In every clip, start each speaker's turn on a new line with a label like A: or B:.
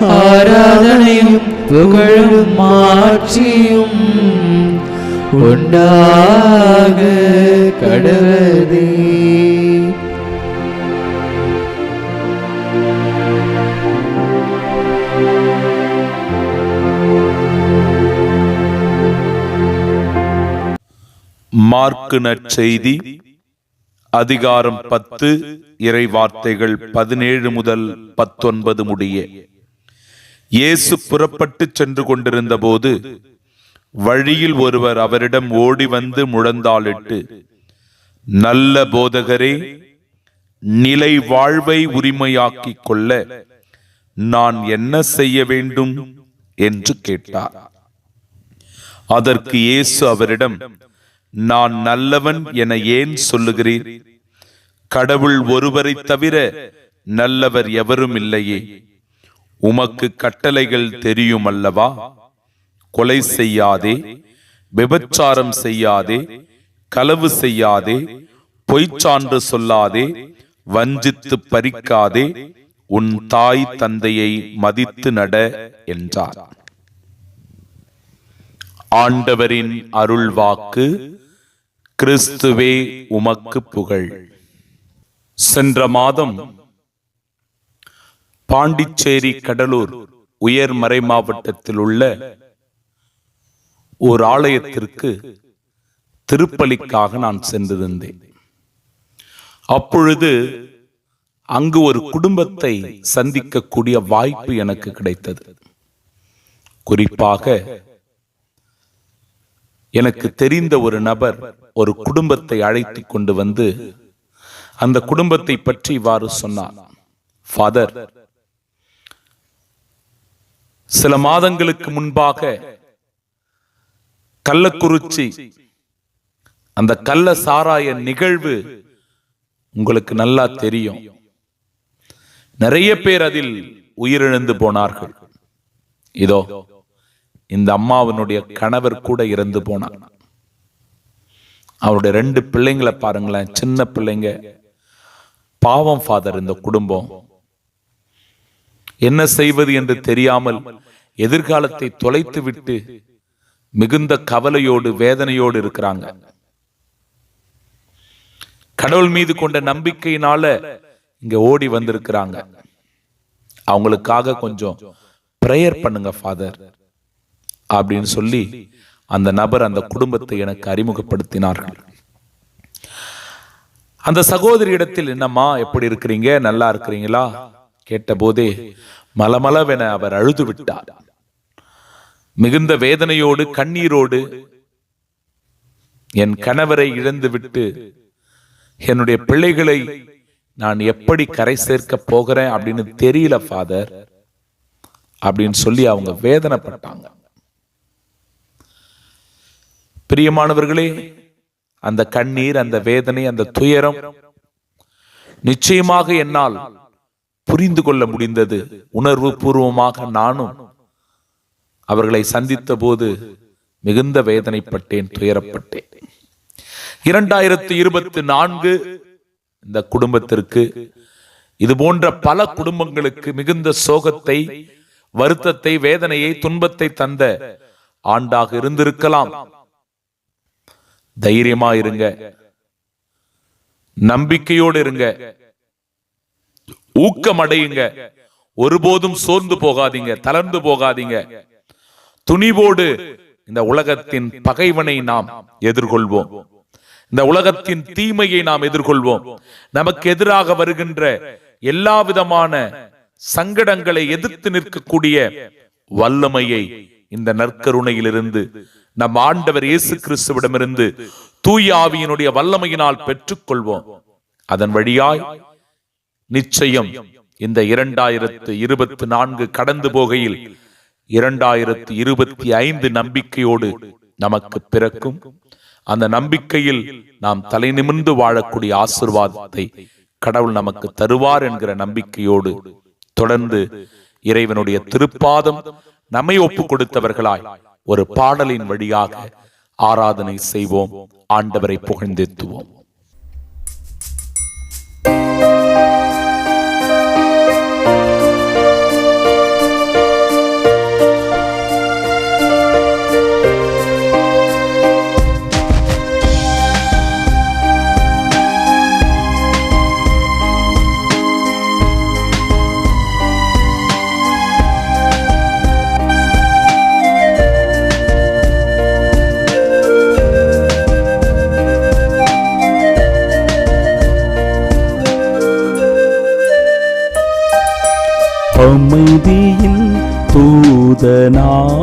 A: ஆராதனையும் புகழும் மாட்சியும் உண்டாக கடவதே
B: மார்க்கு நற்செய்தி அதிகாரம் பத்து இறை வார்த்தைகள் பதினேழு முதல் பத்தொன்பது முடிய இயேசு புறப்பட்டு சென்று கொண்டிருந்த போது வழியில் ஒருவர் அவரிடம் ஓடி வந்து முழந்தாளிட்டு நல்ல போதகரே நிலை வாழ்வை உரிமையாக்கிக் கொள்ள நான் என்ன செய்ய வேண்டும்? என்று கேட்டார். அதற்கு இயேசு அவரிடம் நான் நல்லவன் என ஏன் சொல்லுகிறீர்? கடவுள் ஒருவரை தவிர நல்லவர் எவரும் இல்லையே. உமக்கு கட்டளைகள் தெரியும் அல்லவா கொலை செய்யாதே விபச்சாரம் செய்யாதே களவு செய்யாதே பொய்ச்சான்று சொல்லாதே வஞ்சித்து பறிக்காதே உன் தாய் தந்தையை மதித்து நட என்றார். ஆண்டவரின் அருள்வாக்கு கிறிஸ்துவே உமக்கு புகழ். சென்ற மாதம் பாண்டிச்சேரி கடலூர் உயர்மறை மாவட்டத்தில் உள்ள ஒரு ஆலயத்திற்கு திருப்பலிக்காக நான் சென்றிருந்தேன். அப்பொழுது அங்கு ஒரு குடும்பத்தை சந்திக்கக்கூடிய வாய்ப்பு எனக்கு கிடைத்தது. குறிப்பாக எனக்கு தெரிந்த ஒரு நபர் ஒரு குடும்பத்தை அழைத்து கொண்டு வந்து அந்த குடும்பத்தை பற்றி இவ்வாறு சொன்னார். ஃபாதர் சில மாதங்களுக்கு முன்பாக கள்ளக்குறிச்சி அந்த கள்ள சாராய நிகழ்வு உங்களுக்கு நல்லா தெரியும். நிறைய பேர் அதில் உயிரிழந்து போனார்கள். இதோ இந்த அம்மாவினுடைய கணவர் கூட இறந்து போனார். அவருடைய ரெண்டு பிள்ளைங்களை பாருங்களேன் சின்ன பிள்ளைங்க. பாவம் ஃபாதர் இந்த குடும்பம். என்ன செய்வது என்று தெரியாமல் எதிர்காலத்தை தொலைத்து விட்டு மிகுந்த கவலையோடு வேதனையோடு இருக்கிறாங்க. கடவுள் மீது கொண்ட நம்பிக்கையினால இங்க ஓடி வந்திருக்கிறாங்க. அவங்களுக்காக கொஞ்சம் பிரேயர் பண்ணுங்க ஃபாதர் அப்படின்னு சொல்லி அந்த நபர் அந்த குடும்பத்தை எனக்கு அறிமுகப்படுத்தினார்கள். அந்த சகோதரியிடத்தில் என்னம்மா எப்படி இருக்கிறீங்க? நல்லா இருக்கிறீங்களா? கேட்டபோதே மலமளவென அவர் அழுது விட்டார் மிகுந்த வேதனையோடு கண்ணீரோடு என் கணவரை இழந்து விட்டு என்னுடைய பிள்ளைகளை நான் எப்படி கரை சேர்க்க போகிறேன் அப்படின்னு தெரியல ஃபாதர் அப்படின்னு சொல்லி அவங்க வேதனைப்பட்டாங்க. பிரியமானவர்களே அந்த கண்ணீர் அந்த வேதனை அந்த துயரம் நிச்சயமாக என்னால் புரிந்து கொள்ள முடிந்தது. உணர்வு பூர்வமாக நானும் அவர்களை சந்தித்த போது மிகுந்த வேதனைப்பட்டேன் துயரப்பட்டேன். இரண்டாயிரத்தி இருபத்தி நான்கு இந்த குடும்பத்திற்கு இது போன்ற பல குடும்பங்களுக்கு மிகுந்த சோகத்தை வருத்தத்தை வேதனையை துன்பத்தை தந்த ஆண்டாக இருந்திருக்கலாம். தைரியமா இருங்க. நம்பிக்கையோடு இருங்க. ஊக்கமடையுங்க. ஒருபோதும் சோர்ந்து போகாதீங்க தளர்ந்து போகாதீங்க.
C: துணிவோடு இந்த உலகத்தின் பகைவனை நாம் எதிர்கொள்வோம். இந்த உலகத்தின் தீமையை நாம் எதிர்கொள்வோம். நமக்கு எதிராக வருகின்ற எல்லா விதமான சங்கடங்களை எதிர்த்து நிற்கக்கூடிய வல்லமையை இந்த நற்கருணையிலிருந்து நம் ஆண்டவர் இயேசு கிறிஸ்துவிடமிருந்து தூய ஆவியினுடைய வல்லமையினால் பெற்றுக்கொள்வோம். அதன் வழியாய் நிச்சயம். இந்த இரண்டாயிரத்து இருபத்தி நான்கு கடந்து போகையில் இரண்டாயிரத்து இருபத்தி ஐந்து நம்பிக்கையோடு நமக்கு பிறக்கும். அந்த நம்பிக்கையில் நாம் தலை நிமிர்ந்து வாழக்கூடிய ஆசிர்வாதத்தை கடவுள் நமக்கு தருவார் என்கிற நம்பிக்கையோடு தொடர்ந்து இறைவனுடைய திருப்பாதம் நம்மை ஒப்பு கொடுத்தவர்களாய் ஒரு பாடலின் வழியாக ஆராதனை செய்வோம். ஆண்டவரை புகழ்ந்தெத்துவோம்.
B: தூதனா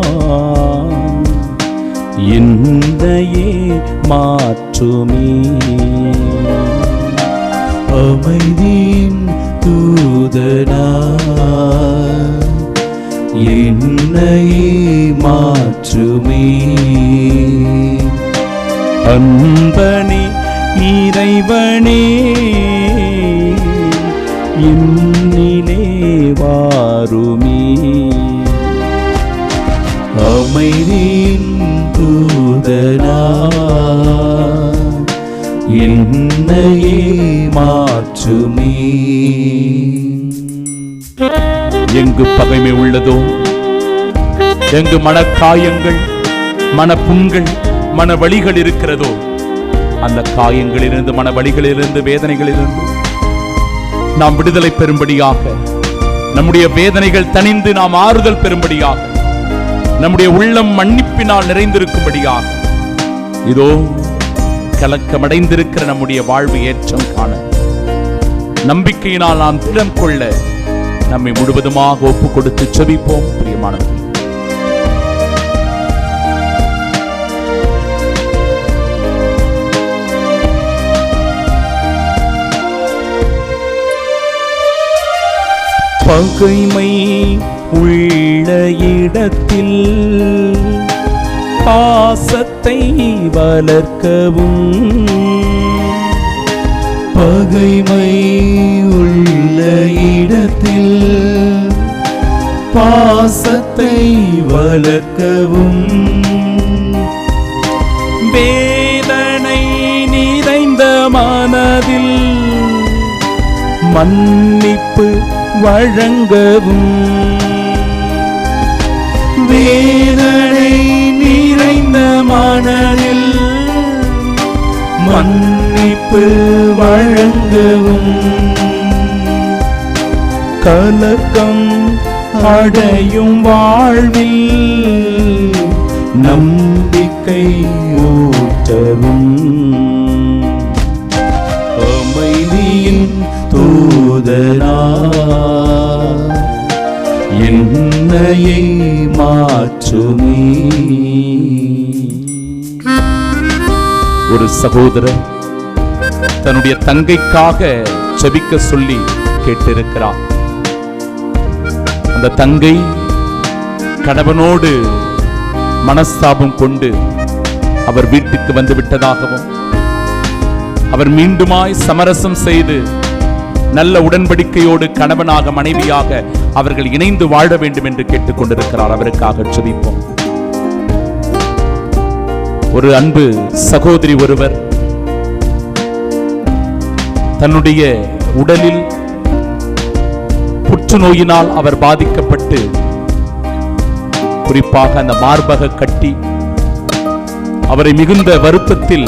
B: என்னையே மாற்றுமே.
A: அமைதியின் தூதனா? என்னை மாற்றுமே.
B: அன்பனே இறைவனே என்னிலே எங்கு பகைமை உள்ளதோ? எங்கு மனக்காயங்கள் மனப்புண்கள் மன வழிகள் இருக்கிறதோ? அந்த காயங்களிலிருந்து மன வழிகளிலிருந்து வேதனைகளிலிருந்து நாம் விடுதலை பெறும்படியாக நம்முடைய வேதனைகள் தனிந்து நாம் ஆறுதல் பெறும்படியாக நம்முடைய உள்ளம் மன்னிப்பினால் நிறைந்திருக்கும்படியாக இதோ கலக்கமடைந்திருக்கிற நம்முடைய வாழ்வு ஏற்றம் காண. நம்பிக்கையினால் நாம் திடம் கொள்ள நம்மை முழுவதுமாக ஒப்பு கொடுத்து செபிப்போம் பிரியமானவர்களே பகைமை உள்ள இடத்தில் பாசத்தை வளர்க்கவும்.
A: பகைமை உள்ள இடத்தில் பாசத்தை வளர்க்கவும்.
B: வேதனை நிறைந்த மனதில் மன்னிப்பு வழங்கவும்.
A: வேதனை நிறைந்த மனதில் மன்னிப்பு வழங்கவும்.
B: கலக்கம் அடையும் வாழ்வில்
A: நம்பிக்கை ஊற்றவும் அமைதியின் தூதரா என்னையை மாற்றுமே.
B: ஒரு சகோதரர் தன்னுடைய தங்கைக்காக செபிக்க சொல்லி கேட்டிருக்கிறார். அந்த தங்கை கணவனோடு மனஸ்தாபம் கொண்டு அவர் வீட்டுக்கு வந்து விட்டதாகவும் அவர் மீண்டுமாய் சமரசம் செய்து நல்ல உடன்படிக்கையோடு கணவனாக மனைவியாக அவர்கள் இணைந்து வாழ வேண்டும் என்று கேட்டுக்கொண்டிருக்கிறார் அவருக்காக சுதிப்போம் ஒரு அன்பு சகோதரி ஒருவர் தன்னுடைய உடலில் புற்றுநோயினால் அவர் பாதிக்கப்பட்டு குறிப்பாக அந்த மார்பக கட்டி அவரை மிகுந்த வருத்தத்தில்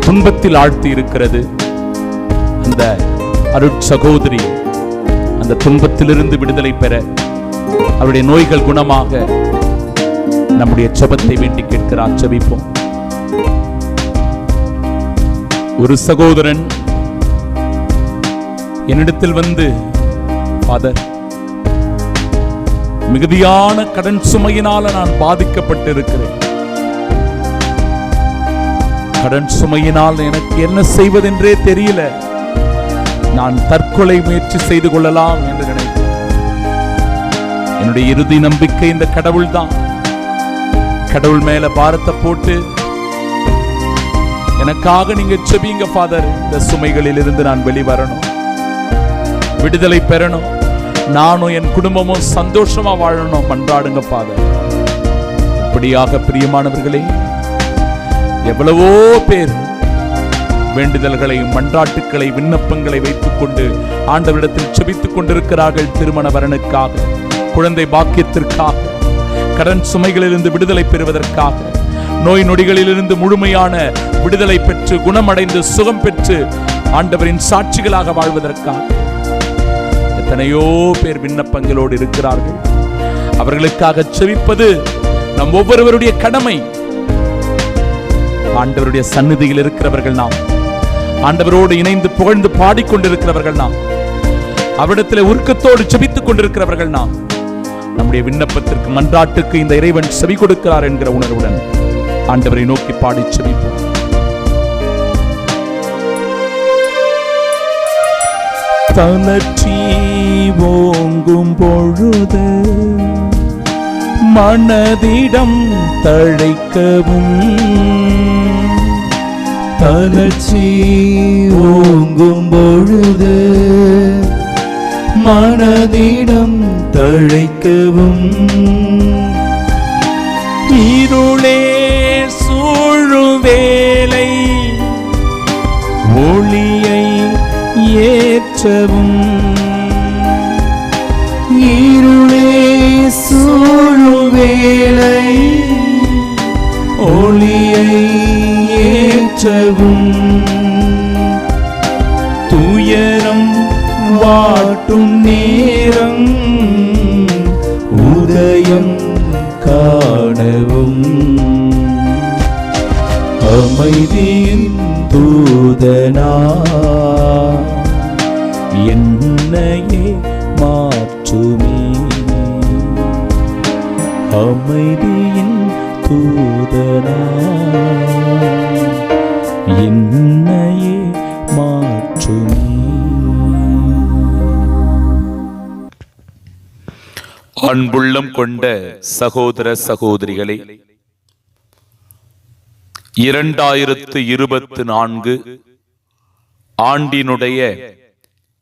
B: துன்பத்தில் ஆழ்த்தி இருக்கிறது அந்த அருட்சகோதரி அந்த துன்பத்திலிருந்து விடுதலை பெற அவருடைய நோய்கள் குணமாக நம்முடைய ஜெபத்தை வேண்டி கேட்கிறார் ஜெபிப்போம் ஒரு சகோதரன் என்னிடத்தில் வந்து ஃபாதர் மிகுதியான கடன் சுமையினால நான் பாதிக்கப்பட்டிருக்கிறேன். கடன் சுமையினால் எனக்கு என்ன செய்வதென்றே தெரியல. நான் தற்கொலை முயற்சி செய்து கொள்ளலாம் என்று நினைத்தேன். என்னுடைய இறுதி நம்பிக்கை இந்த கடவுள் தான் கடவுள் மேல பாரத்தை போட்டு எனக்காக நீங்க செபிங்க ஃபாதர் இந்த சுமைகளில் இருந்து நான் வெளிவரணும். விடுதலை பெறணும். நானும் என் குடும்பமும் சந்தோஷமா வாழணும். மன்றாடுங்க ஃபாதர் இப்படியாக பிரியமானவர்களே எவ்வளவோ பேர் வேண்டுதல்களை மன்றாட்டுக்களை விண்ணப்பங்களை வைத்துக் கொண்டு ஆண்டவரிடத்தில் செபித்துக் கொண்டிருக்கிறார்கள் திருமண வரனுக்காக குழந்தை பாக்கியத்திற்காக கடன் சுமைகளிலிருந்து விடுதலை பெறுவதற்காக நோய் நொடிகளிலிருந்து முழுமையான விடுதலை பெற்று குணமடைந்து சுகம் பெற்று ஆண்டவரின் சாட்சிகளாக வாழ்வதற்காக. எத்தனையோ பேர் விண்ணப்பங்களோடு இருக்கிறார்கள். அவர்களுக்காக செவிப்பது நம் ஒவ்வொருவருடைய கடமை. ஆண்டவருடைய சந்நிதியில் இருக்கிறவர்கள் நாம். ஆண்டவரோடு இணைந்து புகழ்ந்து பாடிக்கொண்டிருக்கிறவர்கள் நாம். அவரிடத்தில் உருக்கத்தோடு செபித்துக் கொண்டிருக்கிறவர்கள் நாம். நம்முடைய விண்ணப்பத்திற்கு மன்றாட்டுக்கு இந்த இறைவன் செவி கொடுக்கிறார் என்கிற உணர்வுடன் ஆண்டவரை நோக்கி பாடி செபிப்போம்.
A: தளர்ச்சி ஓங்கும் பொழுது மனதிடம் தழைக்கவும். தளர்ச்சி ஓங்கும் பொழுது மனதிடம் தழைக்கவும். இருளே சூழுவேலை ஒளியை ஏ ஏற்றவும் இருளே சூழும் வேலை ஒளியை ஏற்றவும். துயரம் வாட்டும் நேரம் உதயம் காணவும். அமைதியின் தூதனா அமைதியின் தூதனா. என்னையே மாற்றுமே.
D: அன்புள்ளம் கொண்ட சகோதர சகோதரிகளே இரண்டாயிரத்து இருபத்தி நான்கு ஆண்டினுடைய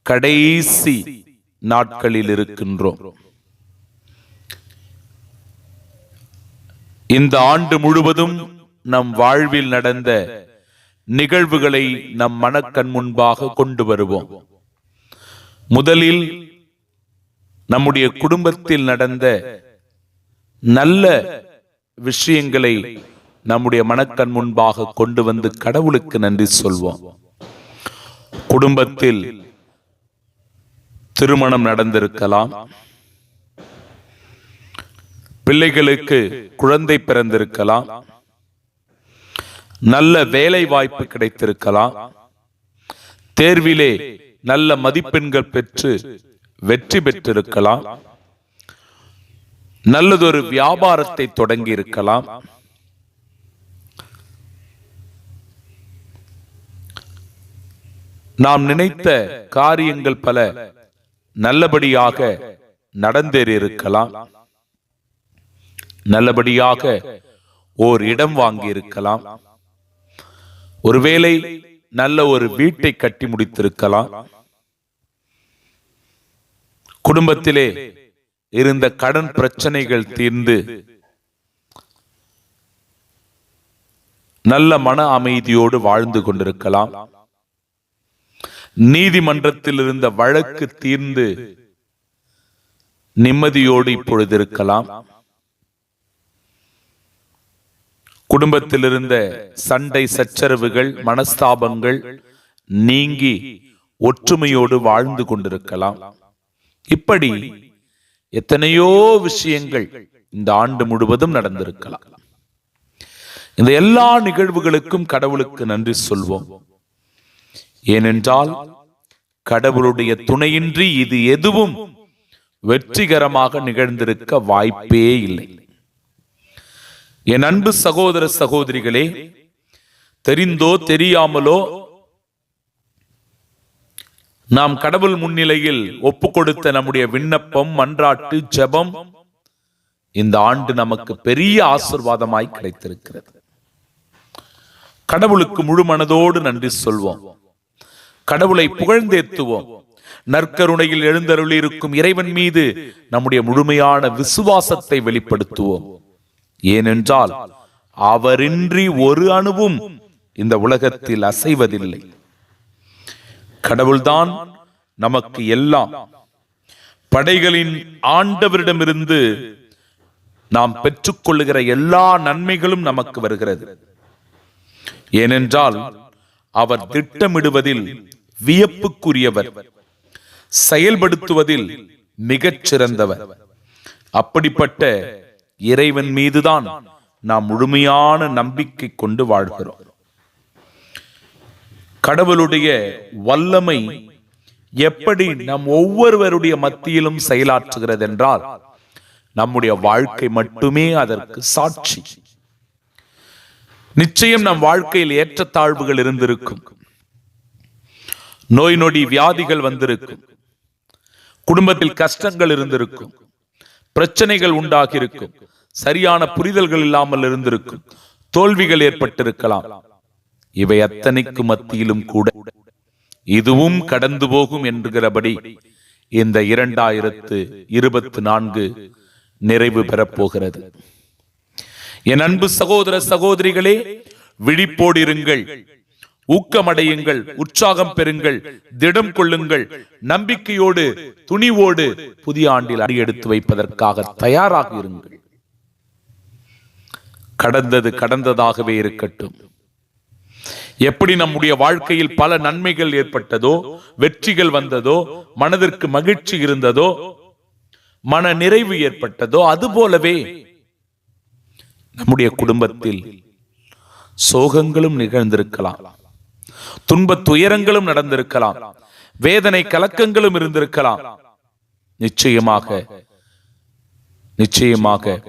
D: கடைசி நாட்களில் இருக்கின்றோம். இந்த ஆண்டு முழுவதும் நம் வாழ்வில் நடந்த நிகழ்வுகளை நம் மனக்கண் முன்பாக கொண்டு வருவோம். முதலில் நம்முடைய குடும்பத்தில் நடந்த நல்ல விஷயங்களை நம்முடைய மனக்கண் முன்பாக கொண்டு வந்து கடவுளுக்கு நன்றி சொல்வோம். குடும்பத்தில் திருமணம் நடந்திருக்கலாம். பிள்ளைகளுக்கு குழந்தை பிறந்திருக்கலாம். நல்ல வேலை வாய்ப்பு கிடைத்திருக்கலாம். தேர்விலே நல்ல மதிப்பெண்கள் பெற்று வெற்றி பெற்றிருக்கலாம். நல்லதொரு வியாபாரத்தை தொடங்கி இருக்கலாம் நாம் நினைத்த காரியங்கள் பல நல்லபடியாக நடந்தேறியிருக்கலாம். நல்லபடியாக ஓர் இடம் வாங்கி இருக்கலாம் ஒருவேளை நல்ல ஒரு வீட்டை கட்டி முடித்திருக்கலாம். குடும்பத்திலே இருந்த கடன் பிரச்சனைகள் தீர்ந்து நல்ல மன அமைதியோடு வாழ்ந்து கொண்டிருக்கலாம். நீதிமன்றத்தில் இருந்த வழக்கு தீர்ந்து நிம்மதியோடு இப்பொழுது இருக்கலாம். குடும்பத்தில் இருந்த சண்டை சச்சரவுகள் மனஸ்தாபங்கள் நீங்கி ஒற்றுமையோடு வாழ்ந்து கொண்டிருக்கலாம். இப்படி
B: எத்தனையோ விஷயங்கள் இந்த ஆண்டு முழுவதும் நடந்திருக்கலாம். இந்த எல்லா நிகழ்வுகளுக்கும் கடவுளுக்கு நன்றி சொல்வோம். ஏனென்றால் கடவுளுடைய துணையின்றி இது எதுவும் வெற்றிகரமாக நிகழ்ந்திருக்க வாய்ப்பே இல்லை. என் அன்பு சகோதர சகோதரிகளே தெரிந்தோ தெரியாமலோ நாம் கடவுள் முன்னிலையில் ஒப்பு கொடுத்த நம்முடைய விண்ணப்பம் மன்றாட்டு ஜெபம் இந்த ஆண்டு நமக்கு பெரிய ஆசிர்வாதமாய் கிடைத்திருக்கிறது. கடவுளுக்கு முழு மனதோடு நன்றி சொல்வோம். கடவுளை புகழ்ந்தேத்துவோம். நற்கருணையில் எழுந்தருளி இருக்கும் இறைவன் மீது நம்முடைய முழுமையான விசுவாசத்தை வெளிப்படுத்துவோம். ஏனென்றால் அவரின்றி ஒரு அணுவும் இந்த உலகத்தில் அசைவதில்லை. கடவுள்தான் நமக்கு எல்லாம். படைகளின் ஆண்டவரிடமிருந்து நாம் பெற்றுக்கொள்ளுகிற எல்லா நன்மைகளும் நமக்கு வருகிறது. ஏனென்றால் அவர் திட்டமிடுவதில் வியப்புக்குரியவர். செயல்படுத்துவதில் மிகச் சிறந்தவர் அப்படிப்பட்ட இறைவன் மீதுதான் நாம் முழுமையான நம்பிக்கை கொண்டு வாழ்கிறோம். கடவுளுடைய வல்லமை எப்படி நம் ஒவ்வொருவருடைய மத்தியிலும் செயலாற்றுகிறது என்றால் நம்முடைய வாழ்க்கை மட்டுமே அதற்கு சாட்சி. நிச்சயம் நம் வாழ்க்கையில் ஏற்றத்தாழ்வுகள் இருந்திருக்கும். நோய் நொடி வியாதிகள் வந்திருக்கும். குடும்பத்தில் கஷ்டங்கள் இருந்திருக்கும். பிரச்சனைகள் உண்டாகியிருக்கும். சரியான புரிதல்கள் இல்லாமல் இருந்திருக்கும். தோல்விகள் ஏற்பட்டிருக்கலாம். இவை அத்தனைக்கு மத்தியிலும் கூட இதுவும் கடந்து போகும் என்கிறபடி இந்த இரண்டாயிரத்து இருபத்தி நான்கு நிறைவு பெறப்போகிறது. என் அன்பு சகோதர சகோதரிகளே விழிப்போடு இருங்கள். ஊக்கமடையுங்கள் உற்சாகம் பெறுங்கள் திடம் கொள்ளுங்கள் நம்பிக்கையோடு துணிவோடு புதிய ஆண்டில் அடியெடுத்து வைப்பதற்காக தயாராக இருங்கள். கடந்தது கடந்ததாகவே இருக்கட்டும். எப்படி நம்முடைய வாழ்க்கையில் பல நன்மைகள் ஏற்பட்டதோ வெற்றிகள் வந்ததோ மனதிற்கு மகிழ்ச்சி இருந்ததோ மன நிறைவு ஏற்பட்டதோ அது போலவே நம்முடைய குடும்பத்தில் சோகங்களும் நிகழ்ந்திருக்கலாம். துன்ப துயரங்களும் நடந்திருக்கலாம். வேதனை கலக்கங்களும் இருந்திருக்கலாம். நிச்சயமாக நிச்சயமாக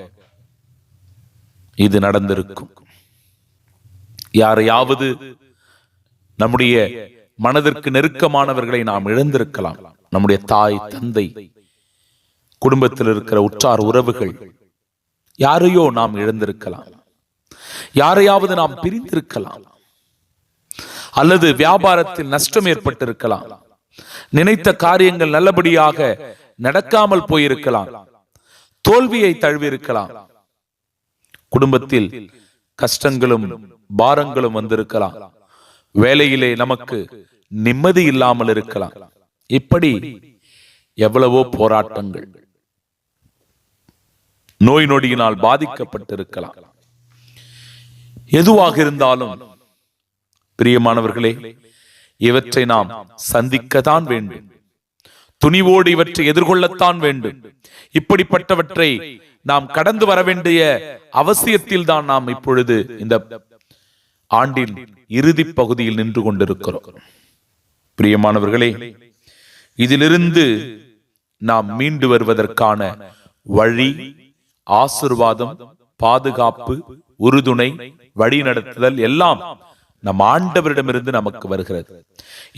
B: இது நடந்திருக்கும். யாரையாவது நம்முடைய மனதிற்கு நெருக்கமானவர்களை நாம் இழந்திருக்கலாம். நம்முடைய தாய் தந்தை குடும்பத்தில் இருக்கிற உற்றார் உறவுகள் யாரையோ நாம் இழந்திருக்கலாம். யாரையாவது நாம் பிரிந்திருக்கலாம். அல்லது வியாபாரத்தில் நஷ்டம் ஏற்பட்டிருக்கலாம். நினைத்த காரியங்கள் நல்லபடியாக நடக்காமல் போயிருக்கலாம். தோல்வியை தழுவிருக்கலாம் குடும்பத்தில் கஷ்டங்களும் பாரங்களும் வந்திருக்கலாம். வேலையிலே நமக்கு நிம்மதி இல்லாமல் இருக்கலாம். இப்படி எவ்வளவோ போராட்டங்கள். நோய் நொடியினால் பாதிக்கப்பட்டிருக்கலாம். எதுவாக இருந்தாலும் பிரியமானவர்களே இவற்றை நாம் சந்திக்கத்தான் வேண்டும். துணிவோடு இவற்றை எதிர்கொள்ளத்தான் வேண்டும். இப்படிப்பட்டவற்றை நாம் கடந்து வர வேண்டிய அவசியத்தில் தான் நாம் இப்பொழுது இந்த ஆண்டின் இறுதி பகுதியில் நின்று கொண்டிருக்கிறோம். பிரியமானவர்களே இதிலிருந்து நாம் மீண்டு வருவதற்கான வழி ஆசிர்வாதம் பாதுகாப்பு உறுதுணை வழிநடத்துதல் எல்லாம் நம் ஆண்டவரிடமிருந்து நமக்கு வருகிறது.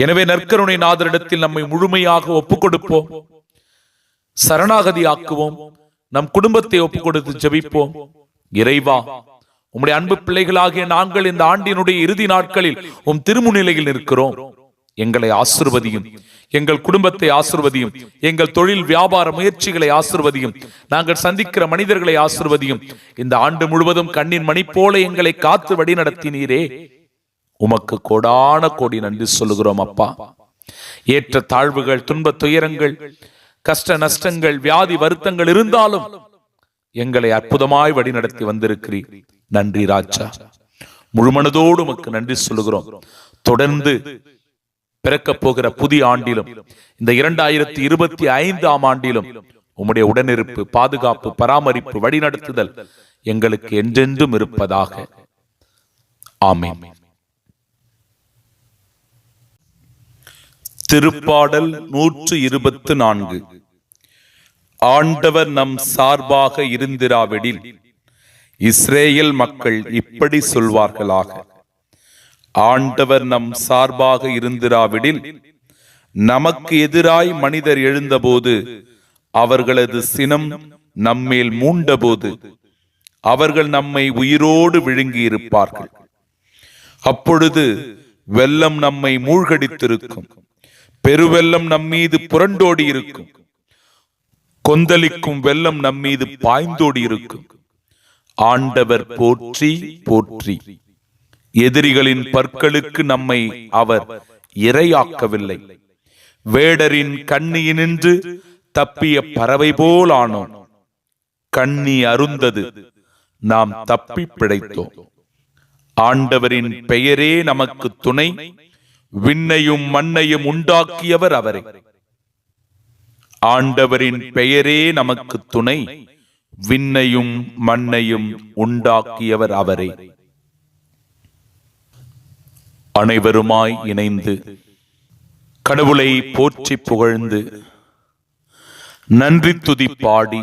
B: எனவே நற்கருணை நாதரிடத்தில் நம்மை முழுமையாக ஒப்புக் கொடுப்போம் சரணாகதி ஆக்குவோம் நம் குடும்பத்தை ஒப்புக் கொடுத்து ஜபிப்போம். இறைவா உம்முடைய அன்பு பிள்ளைகளாகிய நாங்கள் இந்த ஆண்டினுடைய இறுதி நாட்களில் உம் திருமுனிலையில் நிற்கிறோம். எங்களை ஆசிர்வதியும் எங்கள் குடும்பத்தை ஆசிர்வதியும் எங்கள் தொழில் வியாபார முயற்சிகளை ஆசிர்வதியும் நாங்கள் சந்திக்கிற மனிதர்களை ஆசிர்வதியும் இந்த ஆண்டு முழுவதும் கண்ணின் மணி போல எங்களை காத்து வழி நடத்தினீரே உமக்கு கோடான கோடி நன்றி சொல்லுகிறோம் அப்பா. ஏற்ற தாழ்வுகள் துன்ப துயரங்கள் கஷ்ட நஷ்டங்கள் வியாதி வருத்தங்கள் இருந்தாலும் எங்களை அற்புதமாய் வழிநடத்தி வந்திருக்கிறீர். நன்றி ராஜா. முழுமனதோடு உமக்கு நன்றி சொல்லுகிறோம். தொடர்ந்து பிறக்க போகிற புதிய ஆண்டிலும் இந்த இரண்டாயிரத்தி இருபத்தி ஐந்தாம் ஆண்டிலும் உம்முடைய உடனிருப்பு பாதுகாப்பு பராமரிப்பு வழிநடத்துதல் எங்களுக்கு என்றென்றும் இருப்பதாக. ஆமே திருப்பாடல் நூற்று இருபத்து நான்கு ஆண்டவர் நம் சார்பாக இருந்திராவிடில் இஸ்ரேல் மக்கள் இப்படி சொல்வார்களாக. ஆண்டவர் நம் சார்பாக இருந்திராவிடில் நமக்கு எதிராய் மனிதர் எழுந்தபோது அவர்களது சினம் நம்மேல் மூண்டபோது அவர்கள் நம்மை உயிரோடு விழுங்கி இருப்பார்கள் அப்பொழுது வெள்ளம் நம்மை மூழ்கடித்திருக்கும். பெருவெல்லம் நம்மீது புரண்டோடி இருக்கும் கொந்தளிக்கும் வெள்ளம் நம்மீது பாய்ந்தோடி இருக்கும் ஆண்டவர் போற்றி போற்றி. எதிரிகளின் பற்களுக்கு நம்மை அவர் இரையாக்கவில்லை. வேடரின் கண்ணியினின்று தப்பிய பறவை போல் ஆனோம். கண்ணி அருந்தது நாம் தப்பி பிழைத்தோம். ஆண்டவரின் பெயரே நமக்கு துணை. விண்ணையும் மண்ணையும் உண்டாக்கியவர் அவரே. ஆண்டவரின் பெயரே நமக்கு துணை விண்ணையும் மண்ணையும் உண்டாக்கியவர் அவரே. அனைவருமாய் இணைந்து கடவுளை போற்றி புகழ்ந்து நன்றி துதி பாடி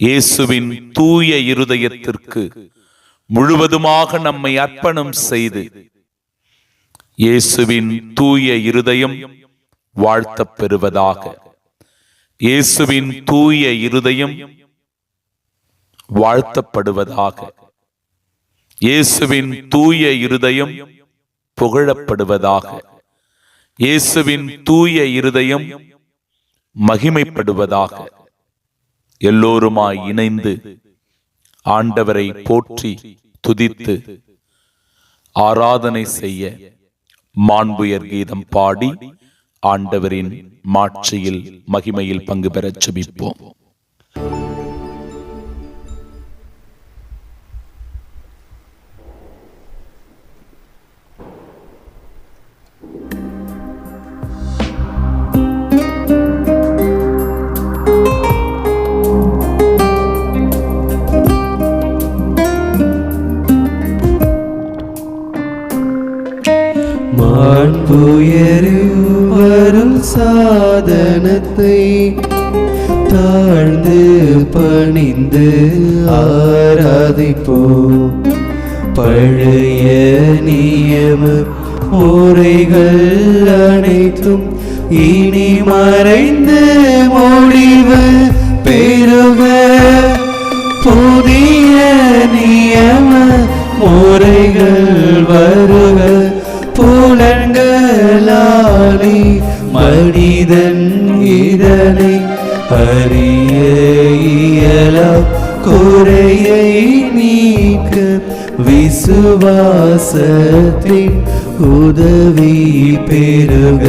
B: இயேசுவின் தூய இருதயத்திற்கு முழுவதுமாக நம்மை அர்ப்பணம் செய்து இயேசுவின் தூய இருதயம் வாழ்த்தப் பெறுவதாக இயேசுவின் தூய இருதயம் வாழ்த்தப்படுவதாக. இயேசுவின் தூய இருதயம் புகழப்படுவதாக. இயேசுவின் தூய இருதயம் மகிமைப்படுவதாக. எல்லோருமாய் இணைந்து ஆண்டவரை போற்றி துதித்து ஆராதனை செய்ய மாண்புயர் கீதம் பாடி ஆண்டவரின் மாட்சியில் மகிமையில் பங்கு பெறச் செபிப்போம்
A: சாதனத்தை தாழ்ந்து பணிந்து ஆராதிப்போ. பழைய நியம முறைகள் அனைத்தும் இனி மறைந்து முடிவு பெருக புதிய நியம முறைகள் வருக. புலன்களாலே மனிதன் இதனை அறிய இயலாம் குறையை நீக்க விசுவாசத்தின் உதவி பெறுக.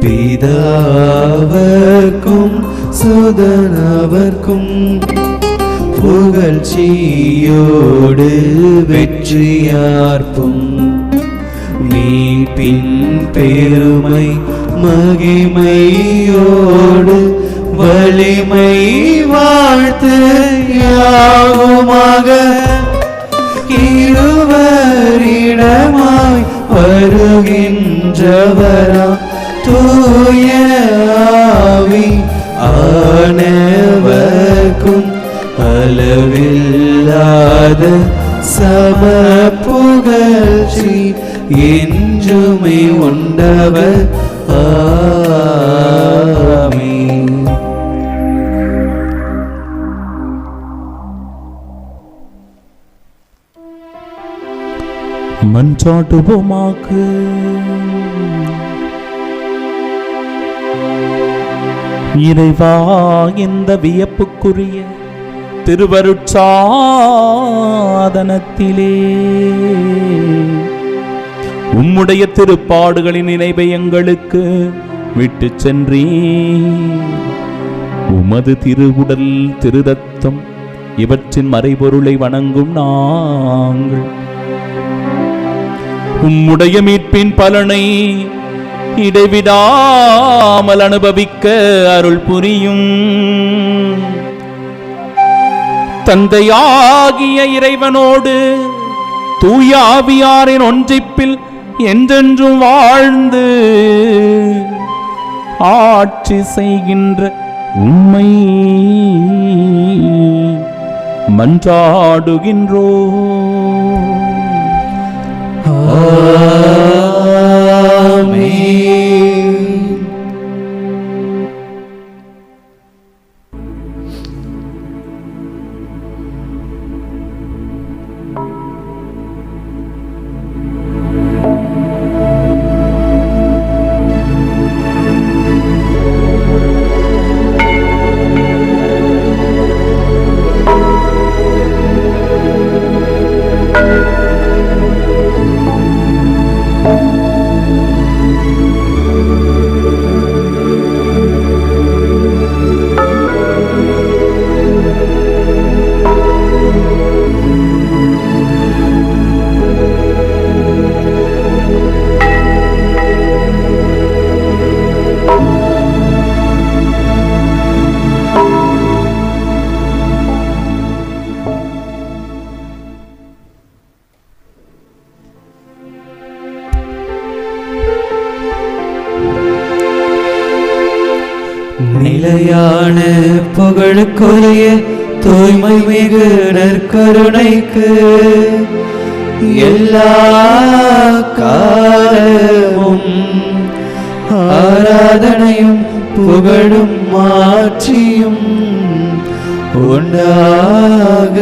A: பிதாவர்க்கும் சுதனவர்க்கும் புகழ்ச்சியோடு வெற்றியார்ப்பும். பின் பெருமை மகிமையோடு வலிமை வாழ்த்து யாவுமாக. இருவரிடமாய் வருகின்றவரா தூயாவி ஆனவர்க்கும் அளவில்லாத சம புகழ்ச்சி என்றுமே உண்டவர் ஆமீன்
E: இறைவா இந்த வியப்புக்குரிய திருவருட்சாதனத்திலே. உம்முடைய திருப்பாடுகளின் நினைவை எங்களுக்கு விட்டு சென்றீ உமது திருவுடல் திருதத்தம் இவற்றின் மறைபொருளை வணங்கும் நாங்கள். உம்முடைய மீட்பின் பலனை
B: இடைவிடாமல் அனுபவிக்க அருள் புரியும். தந்தையாகிய இறைவனோடு தூயாவியாரின் ஒன்றிப்பில் என்றென்றும் வாழ்ந்து ஆட்சி செய்கின்ற உண்மை மன்றாடுகின்றோ
A: கருணைக்கு எல்லா காலமும் ஆராதனையும் புகழும் மாற்றியும் உண்டாக